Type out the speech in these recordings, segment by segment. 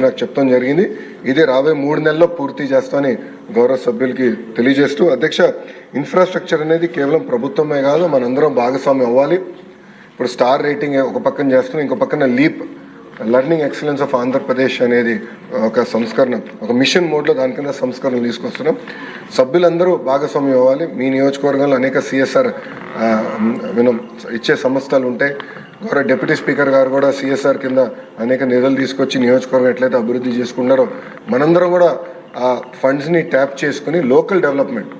నాకు చెప్తాం జరిగింది. ఇది రాబోయే మూడు నెలల్లో పూర్తి చేస్తామని గౌరవ సభ్యులకి తెలియజేస్తూ అధ్యక్ష ఇన్ఫ్రాస్ట్రక్చర్ అనేది కేవలం ప్రభుత్వమే కాదు మనందరం భాగస్వామ్యం అవ్వాలి. ఇప్పుడు స్టార్ రేటింగ్ ఒక పక్కన చేస్తున్నాం ఇంకో పక్కన leap learning excellence of Andhra Pradesh అనేది ఒక సంస్కరణ ఒక మిషన్ మోడ్లో దాని కింద సంస్కరణలు తీసుకొస్తున్నాం. సభ్యులందరూ భాగస్వామ్యం అవ్వాలి. మీ నియోజకవర్గంలో అనేక సిఎస్ఆర్ మనం ఇచ్చే సంస్థలు ఉంటాయి. గౌరవ డిప్యూటీ స్పీకర్ గారు కూడా సిఎస్ఆర్ కింద అనేక నిధులు తీసుకొచ్చి నియోజకవర్గం ఎట్లయితే అభివృద్ధి చేసుకున్నారో మనందరం కూడా ఆ ఫండ్స్ని ట్యాప్ చేసుకుని లోకల్ డెవలప్మెంట్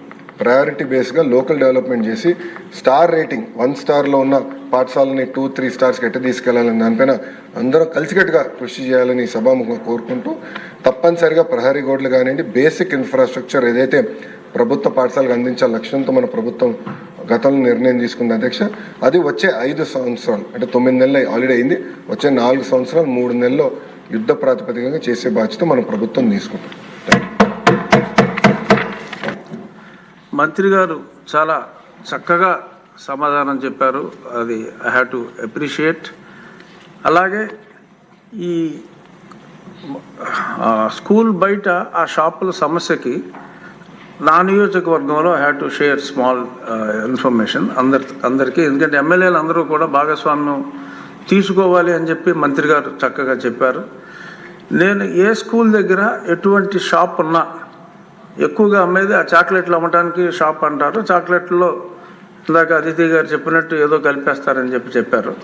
ప్రయారిటీ బేస్గా లోకల్ డెవలప్మెంట్ చేసి స్టార్ రేటింగ్ వన్ స్టార్లో ఉన్న పాఠశాలని టూ త్రీ స్టార్స్కి ఎట్ట తీసుకెళ్ళాలని దానిపైన అందరం కలిసికట్టుగా కృషి చేయాలని సభాముఖంగా కోరుకుంటూ తప్పనిసరిగా ప్రహరీ గోడలు కానివ్వండి బేసిక్ ఇన్ఫ్రాస్ట్రక్చర్ ఏదైతే ప్రభుత్వ పాఠశాలకు అందించాల లక్ష్యంతో మన ప్రభుత్వం గతంలో నిర్ణయం తీసుకుంది అధ్యక్ష అది వచ్చే ఐదు సంవత్సరాలు అంటే తొమ్మిది నెలలు ఆల్రెడీ అయింది వచ్చే నాలుగు సంవత్సరాలు మూడు నెలల్లో యుద్ధ ప్రాతిపదికగా చేసే బాధ్యత మన ప్రభుత్వం తీసుకుంటుంది. మంత్రి గారు చాలా చక్కగా సమాధానం చెప్పారు. అది ఐ హ్యావ్ టు అప్రిషియేట్ అలాగే ఈ స్కూల్ బయట ఆ షాపుల సమస్యకి నా నియోజకవర్గంలో I have to share small information అందరి అందరికీ. ఎందుకంటే ఎమ్మెల్యేలు అందరూ కూడా భాగస్వామ్యం తీసుకోవాలి అని చెప్పి మంత్రి గారు చక్కగా చెప్పారు. నేను ఏ స్కూల్ దగ్గర ఎటువంటి షాప్ ఉన్నా ఎక్కువగా అమ్మేది ఆ చాక్లెట్లు అమ్మటానికి షాప్ అంటారు. చాక్లెట్లో ఇందాక అదితి గారు చెప్పినట్టు ఏదో కలిపేస్తారని చెప్పి చెప్పారు.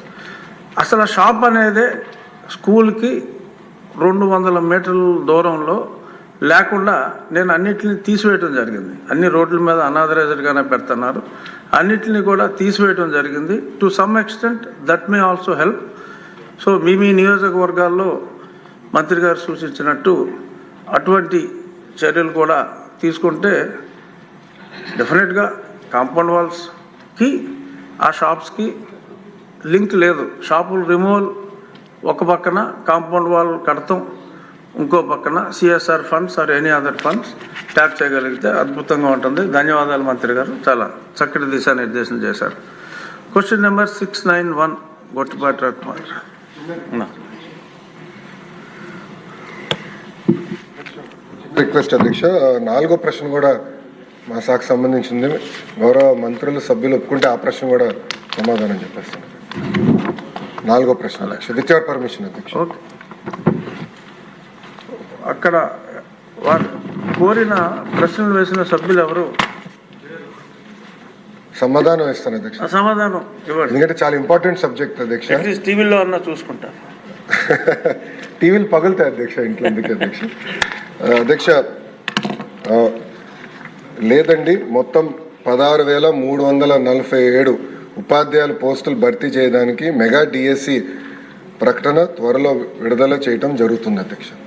అసలు షాప్ అనేది స్కూల్కి రెండు వందల మీటర్ల దూరంలో లేకుండా నేను అన్నిటిని తీసివేయటం జరిగింది. అన్ని రోడ్ల మీద అనాథరైజ్డ్గానే పెడుతున్నారు. అన్నిటిని కూడా తీసివేయటం జరిగింది. To some extent that may also help. So మీ మీ నియోజకవర్గాల్లో మంత్రి గారు సూచించినట్టు అటువంటి చర్యలు కూడా తీసుకుంటే డెఫినెట్గా కాంపౌండ్ వాల్స్కి ఆ షాప్స్కి లింక్ లేదు. షాపులు రిమూవల్ ఒక పక్కన కాంపౌండ్ వాల్ కడతాం ఇంకో పక్కన CSR funds or any other funds tap చేయగలిగితే అద్భుతంగా ఉంటుంది. ధన్యవాదాలు మంత్రి గారు. చాలా చక్కటి దిశానిర్దేశం చేశారు. Question number six nine one Gottipati Kumar request అధ్యక్ష నాలుగో ప్రశ్న కూడా మా శాఖకు సంబంధించింది. గౌరవ మంత్రులు సభ్యులు ఒప్పుకుంటే ఆ ప్రశ్న కూడా సమాధానం చెప్పేస్తాను. నాలుగో ప్రశ్న. అధ్యక్ష విత్ యువర్ పర్మిషన్ అధ్యక్ష. అక్కడ వారు కోరిన ప్రశ్నలు వేసిన సభ్యులు ఎవరు? సమాధానం ఇస్తాను అధ్యక్ష. సమాధానం ఇవ్వండి. ఎందుకంటే చాలా ఇంపార్టెంట్ సబ్జెక్ట్ అధ్యక్ష. టీవీలో అన్నా చూసుకుంటారు టీవీలు పగులుతాయి అధ్యక్ష ఇంట్లో ఎందుకు అధ్యక్ష? అధ్యక్ష లేదండి మొత్తం పదహారు వేల మూడు వందల నలభై ఏడు ఉపాధ్యాయుల పోస్టులు భర్తీ చేయడానికి మెగా డిఎస్సి ప్రకటన త్వరలో విడుదల చేయటం జరుగుతుంది అధ్యక్ష.